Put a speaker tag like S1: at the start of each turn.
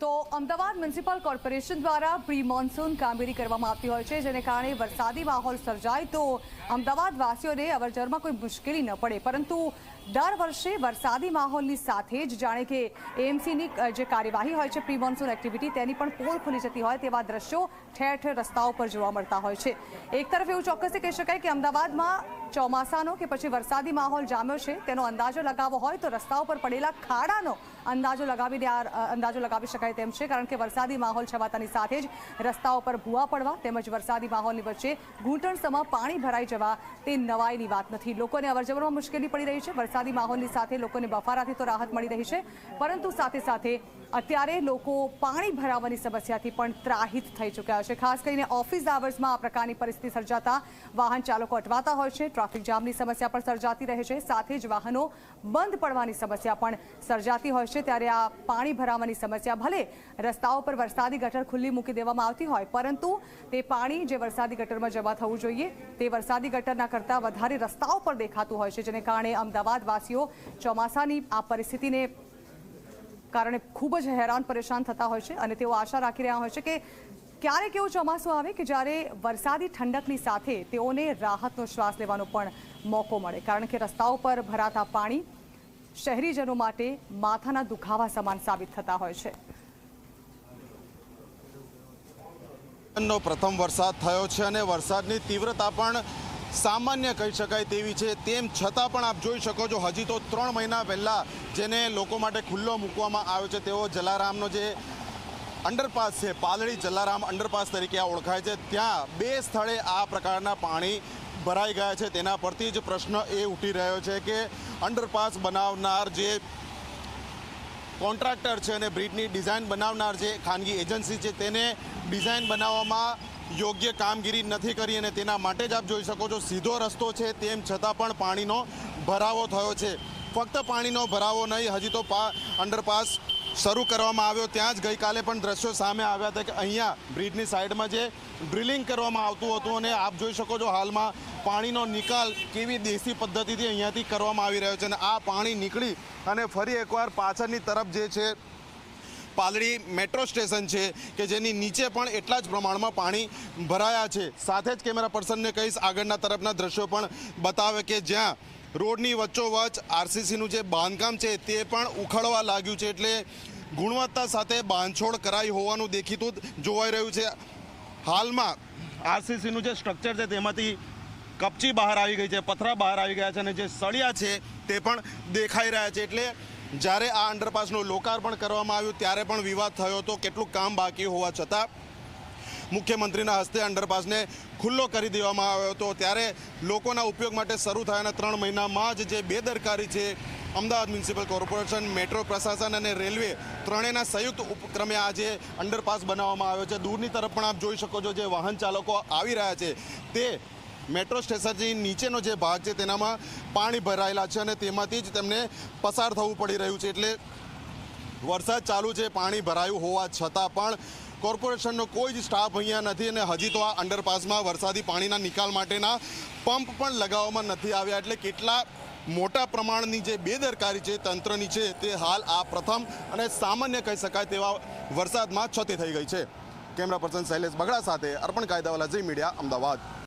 S1: તો Ahmedabad municipal corporation દ્વારા pre monsoon કામગીરી કરવામાં આવતી હોય છે, જેને કારણે વરસાદી માહોલ સર્જાય તો અમદાવાદવાસીઓને અવરજવરમાં કોઈ મુશ્કેલી ન પડે. પરંતુ દર વર્ષે વરસાદી માહોલની સાથે જ જાણે કે એએમસીની જે કાર્યવાહી હોય છે, પ્રી મોન્સૂન એક્ટિવિટી, તેની પણ પોલ ખુલી જતી હોય તેવા દ્રશ્યો ઠેર ઠેર રસ્તાઓ પર જોવા મળતા હોય છે. એક તરફ એવું ચોક્કસ કહી શકાય કે અમદાવાદમાં ચોમાસાનો કે પછી વરસાદી માહોલ જામ્યો છે, તેનો અંદાજો લગાવવો હોય તો રસ્તાઓ પર પડેલા ખાડાનો અંદાજો લગાવીને આ અંદાજો લગાવી શકાય તેમ છે, કારણ કે વરસાદી માહોલ છવાતાની સાથે જ રસ્તાઓ પર ભૂવા પડવા તેમજ વરસાદી માહોલની વચ્ચે ઘૂંટણસમાં પાણી ભરાઈ જવા તે નવાઈની વાત નથી. લોકોને અવરજવરમાં મુશ્કેલી પડી રહી છે, વરસાદી માહોલની સાથે લોકોને બફારાથી તો રાહત મળી રહી છે, પરંતુ સાથે સાથે અત્યારે લોકો પાણી ભરાવાની સમસ્યાથી પણ ત્રાહિત થઈ ચૂક્યા છે. ખાસ કરીને ઓફિસ આવર્સમાં આ પ્રકારની પરિસ્થિતિ સર્જાતા વાહન ચાલકો અટવાતા હોય છે ટ્રાફિક જામની સમસ્યા પણ સર્જાતી રહે છે. સાથે જ વાહનો બંધ પડવાની સમસ્યા પણ સર્જાતી હોય છે. ત્યારે આ પાણી ભરાવાની સમસ્યા ભલે રસ્તાઓ પર વરસાદી ગટર ખુલ્લી મૂકી દેવામાં આવતી હોય, પરંતુ તે પાણી જે વરસાદી ગટરમાં જમા થવું જોઈએ, તે વરસાદી ગટરના કરતાં વધારે રસ્તાઓ પર દેખાતું હોય છે, જેને કારણે અમદાવાદવાસીઓ ચોમાસાની આ પરિસ્થિતિને કારણે ખૂબ જ હેરાન પરેશાન થતા હોય છે અને તેઓ આશા રાખી રહ્યા હોય છે કે ક્યારેક એવું ચોમાસું આવે કે જ્યારે વરસાદી ઠંડકની સાથે તેઓને રાહતનો શ્વાસ લેવાનો પણ મોકો મળે? કારણ કે રસ્તાઓ પર ભરાતા પાણી શહેરીજનો માટે માથાના દુખાવા સમાન સાબિત થતા હોય છે.
S2: નો પ્રથમ વરસાદ થયો છે અને વરસાદની તીવ્રતા પણ સામાન્ય કહી શકાય તેવી છે. તેમ છતાં પણ આપ જોઈ શકો છો, હજી તો ત્રણ મહિના પહેલાં જેને લોકો માટે ખુલ્લો મૂકવામાં આવ્યો છે, તેઓ જલારામનો જે અંડરપાસ છે. પાલડી જલારામ અંડરપાસ તરીકે આ ઓળખાય છે. ત્યાં બે સ્થળે આ પ્રકારના પાણી ભરાઈ ગયા છે. તેના પરથી જ પ્રશ્ન એ ઉઠી રહ્યો છે કે અંડરપાસ બનાવનાર જે કોન્ટ્રાક્ટર છે અને બ્રિજની ડિઝાઇન બનાવનાર જે ખાનગી એજન્સી છે, તેને ડિઝાઇન બનાવવામાં યોગ્ય કામગીરી નથી કરી અને તેના માટે જ આપ જોઈ શકો છો, સીધો રસ્તો છે. તેમ છતાં પણ પાણીનો ભરાવો થયો છે. ફક્ત પાણીનો ભરાવો નહીં, હજી તો પા અંડરપાસ શરૂ કરવામાં આવ્યો, ત્યાં જ ગઈકાલે પણ દ્રશ્યો સામે આવ્યા હતા કે અહીંયા બ્રિજની સાઈડમાં જે ડ્રિલિંગ કરવામાં આવતું હતું અને આપ જોઈ શકો છો હાલમાં પાણીનો નિકાલ કેવી દેશી પદ્ધતિથી અહીંયાથી કરવામાં આવી રહ્યો છે અને આ પાણી નીકળી અને ફરી એકવાર પાછળની તરફ જે છે, પાલડી મેટ્રો સ્ટેશન છે કે જેની નીચે પણ એટલા જ પ્રમાણમાં પાણી ભરાયા છે. સાથે જ કેમેરા પર્સનને કહીશ, આગળના તરફના દ્રશ્યો પણ બતાવે કે જ્યાં રોડની વચ્ચોવચ આરસીસીનું જે બાંધકામ છે તે પણ ઉખડવા લાગ્યું છે એટલે ગુણવત્તા સાથે બાંધછોડ કરાઈ હોવાનું દેખીતું જોવાઈ રહ્યું છે. હાલમાં આરસીસીનું જે સ્ટ્રક્ચર છે તેમાંથી કપચી બહાર આવી ગઈ છે, પથરા બહાર આવી ગયા છે અને જે સળિયા છે તે પણ દેખાઈ રહ્યા છે. એટલે જ્યારે આ અંડરપાસનું લોકાર્પણ કરવામાં આવ્યું, ત્યારે પણ વિવાદ થયો હતો કેટલું કામ બાકી હોવા છતાં મુખ્યમંત્રીના હસ્તે અંડરપાસને ખુલ્લો કરી દેવામાં આવ્યો હતો. ત્યારે લોકોના ઉપયોગ માટે શરૂ થયાના ત્રણ મહિનામાં જ જે બેદરકારી છે, અમદાવાદ મ્યુનિસિપલ કોર્પોરેશન, મેટ્રો પ્રશાસન અને રેલવે ત્રણેયના સંયુક્ત ઉપક્રમે આજે અંડરપાસ બનાવવામાં આવ્યો છે. દૂરની તરફ પણ આપ જોઈ શકો છો જે વાહન ચાલકો આવી રહ્યા છે. તે મેટ્રો સ્ટેશનની નીચેનો જે ભાગ છે, તેનામાં પાણી ભરાયેલા છે અને તેમાંથી જ તેમને પસાર થવું પડી રહ્યું છે. એટલે વરસાદ ચાલુ છે, પાણી ભરાયું હોવા છતાં પણ કોર્પોરેશનનો કોઈ જ સ્ટાફ અહીંયા નથી અને હજી તો આ અંડરપાસમાં વરસાદી પાણીના નિકાલ માટેના પંપ પણ લગાવવામાં નથી આવ્યા એટલે કેટલા મોટા પ્રમાણની જે બેદરકારી છે તંત્રની છે તે હાલ આ પ્રથમ અને સામાન્ય કહી શકાય તેવા વરસાદમાં છતી થઈ ગઈ છે. કેમેરા પર્સન શૈલેષ બગડા સાથે અર્પણ કાયદાવાલા ઝી મીડિયા, અમદાવાદ.